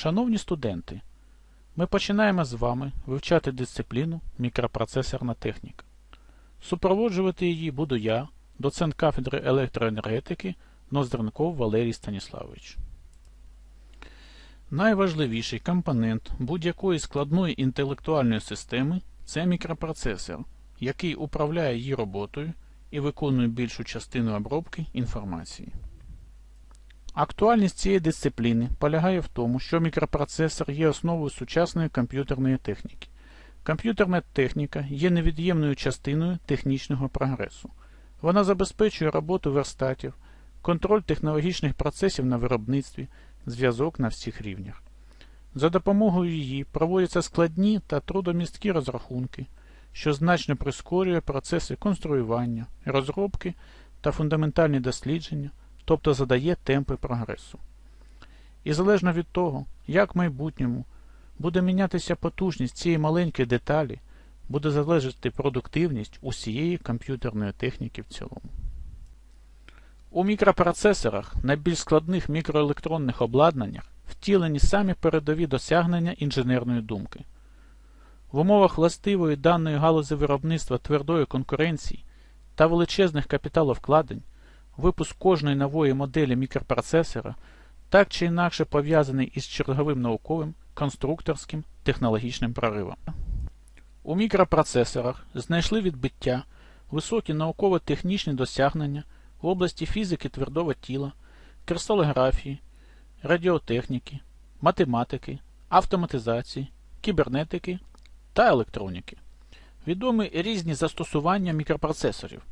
Шановні студенти, ми починаємо з вами вивчати дисципліну мікропроцесорна техніка. Супроводжувати її буду я, доцент кафедри електроенергетики Ноздренков Валерій Станіславович. Найважливіший компонент будь-якої складної інтелектуальної системи це мікропроцесор, який управляє її роботою і виконує більшу частину обробки інформації. Актуальність цієї дисципліни полягає в тому, що мікропроцесор є основою сучасної комп'ютерної техніки. Комп'ютерна техніка є невід'ємною частиною технічного прогресу. Вона забезпечує роботу верстатів, контроль технологічних процесів на виробництві, зв'язок на всіх рівнях. За допомогою її проводяться складні та трудомісткі розрахунки, що значно прискорює процеси конструювання, розробки та фундаментальні дослідження, тобто задає темпи прогресу. І залежно від того, як в майбутньому буде мінятися потужність цієї маленької деталі, буде залежати продуктивність усієї комп'ютерної техніки в цілому. У мікропроцесорах найбільш складних мікроелектронних обладнаннях втілені самі передові досягнення інженерної думки. В умовах властивої даної галузі виробництва твердої конкуренції та величезних капіталовкладень випуск кожної нової моделі мікропроцесора так чи інакше пов'язаний із черговим науковим, конструкторським, технологічним проривом. У мікропроцесорах знайшли відбиття високі науково-технічні досягнення в області фізики твердого тіла, кристалографії, радіотехніки, математики, автоматизації, кібернетики та електроніки. Відомі різні застосування мікропроцесорів.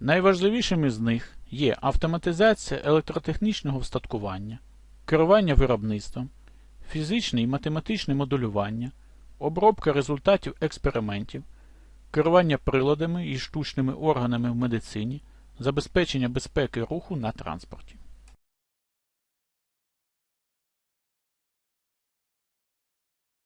Найважливішими з них є автоматизація електротехнічного встаткування, керування виробництвом, фізичне і математичне моделювання, обробка результатів експериментів, керування приладами і штучними органами в медицині, забезпечення безпеки руху на транспорті.